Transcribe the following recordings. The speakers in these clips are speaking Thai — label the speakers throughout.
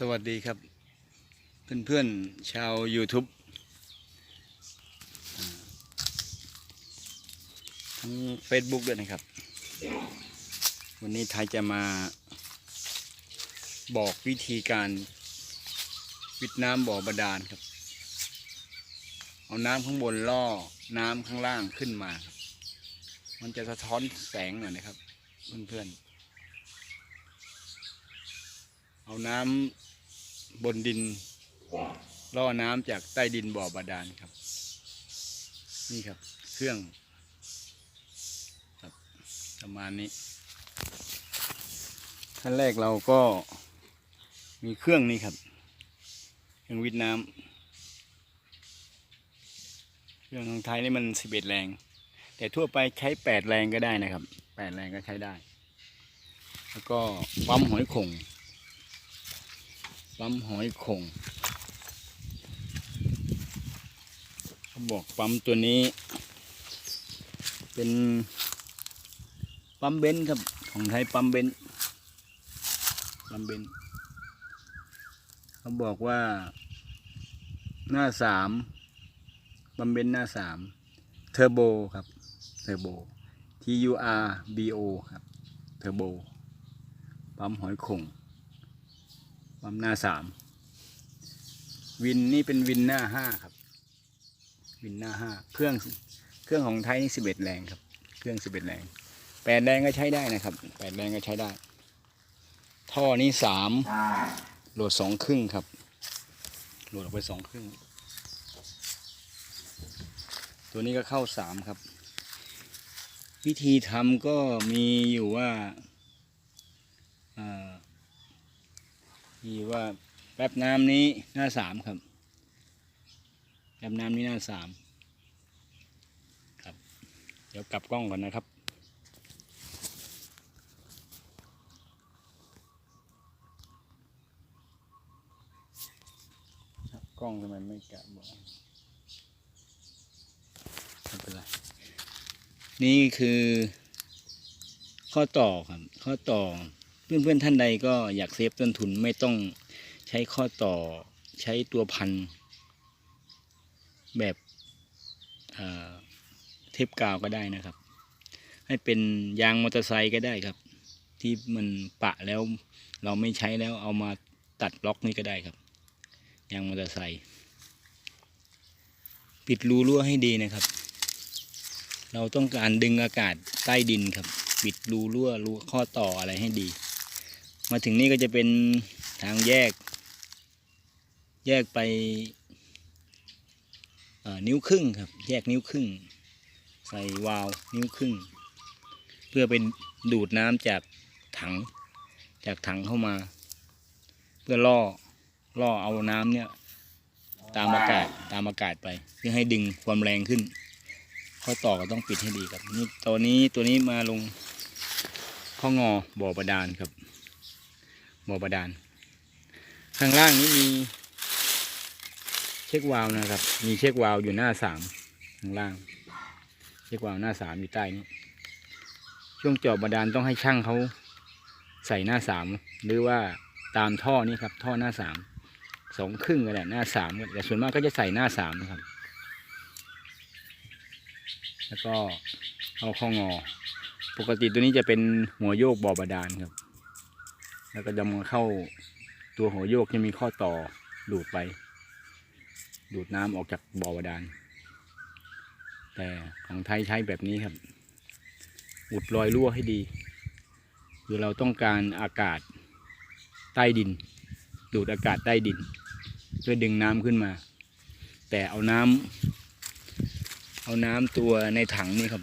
Speaker 1: สวัสดีครับ เพื่อนๆชาว YouTube ทั้ง Facebook ด้วยนะครับ วันนี้ไทยจะมาบอกวิธีการวิดน้ำบ่อบาดาลครับ เอาน้ำข้างบนล่อน้ำข้างล่างขึ้นมา มันจะสะท้อนแสงหน่อยนะครับ เพื่อนๆ เอาน้ำบนดินล่อน้ำจากใต้ดินบ่อบาดาลครับ นี่ครับ เครื่องครับประมาณนี้ขั้นแรกเราก็มีเครื่องนี้ครับเครื่องวิทย์น้ำเครื่องของไทยนี่มันสิบเอ็ดแรง แต่ทั่วไปใช้แปดแรงก็ได้นะครับแปดแรงก็ใช้ได้ แล้วก็ปั๊มหอยขง ปั๊มหอยขงเขาบอกปั๊มตัวนี้ เป็นปั๊มเบนซ์ครับ ของไทยปั๊มเบนซ์ปั๊มเบนซ์เขาบอกว่าหน้าสามปั๊มเบนซ์หน้าสามเทอร์โบครับเทอร์โบ T U R B O ครับเทอร์โบ ปั๊มหอยขง ปั๊มหน้าสามวินนี่เป็นวินหน้าห้าครับ วินหน้าห้าเครื่องเครื่องของไทยนี่สิบเอ็ดแรงครับ เครื่องสิบเอ็ดแรงแปดแรงก็ใช้ได้นะครับแปดแรงก็ใช้ได้ ท่อนี้สามโหลดสองครึ่งครับ โหลดออกไปสองครึ่ง ตัวนี้ก็เข้าสามครับ วิธีทำก็มีอยู่ว่าอ่า มีว่าแป๊บน้ำนี้หน้าสามครับ แป๊บน้ำนี้หน้าสามครับ เดี๋ยวกลับกล้องก่อนนะครับกล้องทำไมไม่กะบอกไม่เป็นไรนี่คือข้อต่อครับ ข้อต่อ เพื่อนๆท่านใดก็อยากเซฟต้นทุนไม่ต้องใช้ข้อต่อใช้ตัวพันแบบเอ่อเทปกาวก็ได้นะครับ ให้เป็นยางมอเตอร์ไซค์ก็ได้ครับ ที่มันปะแล้วเราไม่ใช้แล้วเอามาตัดล็อกนี่ก็ได้ครับ ยางมอเตอร์ไซค์ปิดรูรั่วให้ดีนะครับ เราต้องการดึงอากาศใต้ดินครับ ปิดรูรั่วรูข้อต่ออะไรให้ดี มาถึงนี่ก็จะเป็นทางแยก แยกไปนิ้วครึ่งครับ แยกนิ้วครึ่ง ใส่วาล์วนิ้วครึ่ง เพื่อเป็นดูดน้ำจากถัง จากถังเข้ามา เพื่อล่อล่อเอาน้ำเนี่ยตามอากาศตามอากาศไป เพื่อให้ดึงความแรงขึ้นข้อต่อก็ต้องปิดให้ดีครับนี่ตัวนี้ตัวนี้มาลงข้องอบ่อบาดาลครับ บ่อบาดาล ข้างล่างนี้มีเช็ควาล์วนะครับ มีเช็ควาล์วอยู่หน้าสามข้างล่าง เช็ควาล์วหน้าสามอยู่ใต้นี้ ช่วงเจาะบาดาลต้องให้ช่างเขาใส่หน้าสามหรือว่าตามท่อนี้ครับ ท่อหน้าสามสองครึ่งก็ได้หน้าสามแต่ส่วนมากก็จะใส่หน้าสามนะครับ แล้วก็เอาข้องอ ปกติตัวนี้จะเป็นหัวโยกบ่อบาดาลครับ แล้วก็จะมาเข้าตัวหัวโยกจะมีข้อต่อดูดไป ดูดน้ำออกจากบ่อบาดาล แต่ของไทยใช้แบบนี้ครับ อุดรอยรั่วให้ดี คือเราต้องการอากาศใต้ดิน ดูดอากาศใต้ดิน เพื่อดึงน้ำขึ้นมา แต่เอาน้ำเอาน้ำตัวในถังนี่ครับ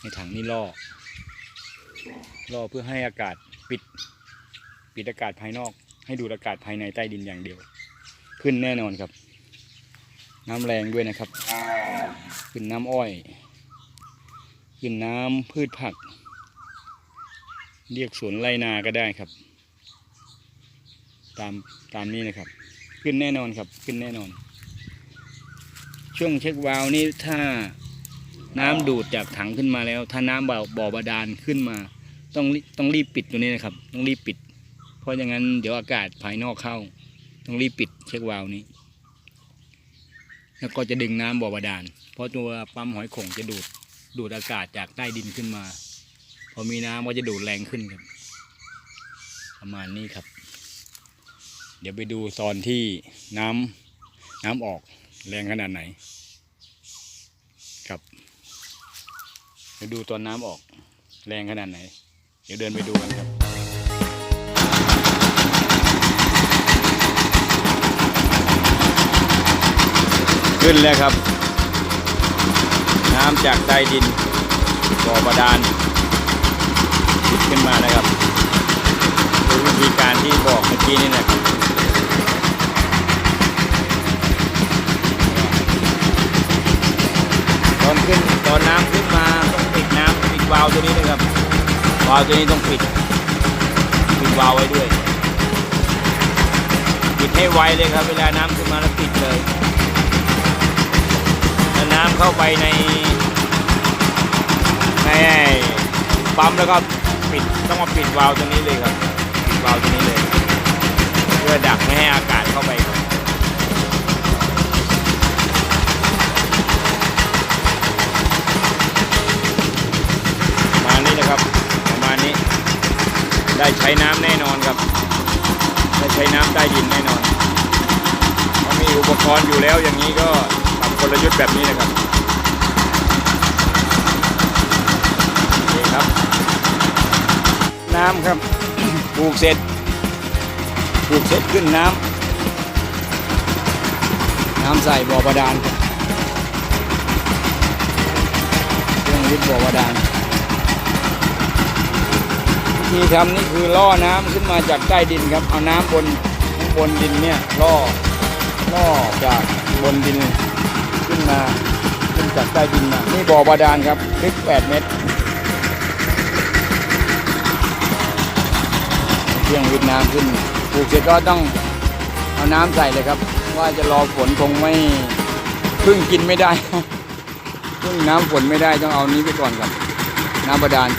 Speaker 1: ในถังนี่ล่อล่อเพื่อให้อากาศ ปิด ปิดอากาศภายนอก ให้ดูอากาศภายในใต้ดินอย่างเดียว ขึ้นแน่นอนครับ น้ำแรงด้วยนะครับ ขึ้นน้ำอ้อย ขึ้นน้ำพืชผัก เรียกสวนไรนาก็ได้ครับ ตามตามนี้นะครับ ขึ้นแน่นอนครับ ขึ้นแน่นอน ช่วงเช็ควาล์วนี่ถ้าน้ำดูดจากถังขึ้นมาแล้ว ถ้าน้ำบ่อบ่อบาดาลขึ้นมา ต้องรีต้องรีบปิดตัวนี้นะครับ ต้องรีบปิด เพราะอย่างนั้นเดี๋ยวอากาศภายนอกเข้า ต้องรีบปิดเช็ควาล์วนี้ แล้วก็จะดึงน้ำบ่อบาดาล เพราะตัวปั๊มหอยโข่งจะดูดดูดอากาศจากใต้ดินขึ้นมา พอมีน้ำก็จะดูดแรงขึ้นครับ ประมาณนี้ครับ เดี๋ยวไปดูตอนที่น้ำน้ำออกแรงขนาดไหน ครับเดี๋ยวดูตอนน้ำออกแรงขนาดไหน เดี๋ยวเดินไปดูกันครับขึ้นแล้วครับ น้ำจากใต้ดินบ่อบาดาลขึ้นขึ้นมาแล้วครับดยวิธีการที่บอกเมื่อกี้นี่นะครับตอนขึ้นตอนน้ำขึ้นมาต้องปิดน้ำปิดวาล์วตัวนี้นะครับ วาล์วตัวนี้ต้องปิด ปิดวาล์วไว้ด้วย ปิดให้ไวเลยครับ เวลาน้ำขึ้นมาแล้วปิดเลยถ้าน้ำเข้าไปในในปั๊มแล้วก็ปิดต้องมาปิดวาล์วตัวนี้เลยครับ ปิดวาล์วตัวนี้เลย เพื่อดักไม่ให้อากาศเข้าไปครับ ประมาณนี้นะครับ ประมาณนี้ ได้ใช้น้ำแน่นอนครับ ได้ใช้ น้ำใต้ดินแน่นอนเพรามีอุปกรณ์อยู่แล้วอย่างนี้ก็ทำกลยุทธ์แบบนี้นะครับโอเคครับ น้ำครับปลูกเสร็จปลูกเสร็จขึ้นน้ำน้ำใส่บ่อบาดาลครับเครื่องริดบ่อบาดาล ธีทำนี่คือล่อน้ำขึ้นมาจากใต้ดินครับเอาน้ำบนข้างบนดินเนี่ยล่อล่อจากบนดินขึ้นมาขึ้นจากใต้ดินมานี่บ่อบาดาลครับลึก 8 เมตรเครื่องวิทน้ำขึ้นปลูกเสร็จก็ต้องเอาน้ำใส่เลยครับ ว่าจะรอฝนคงไม่พึ่งกินไม่ได้พึ่งน้ำฝนไม่ได้ต้องเอานี้ไปก่อนครับ น้ำบาดาล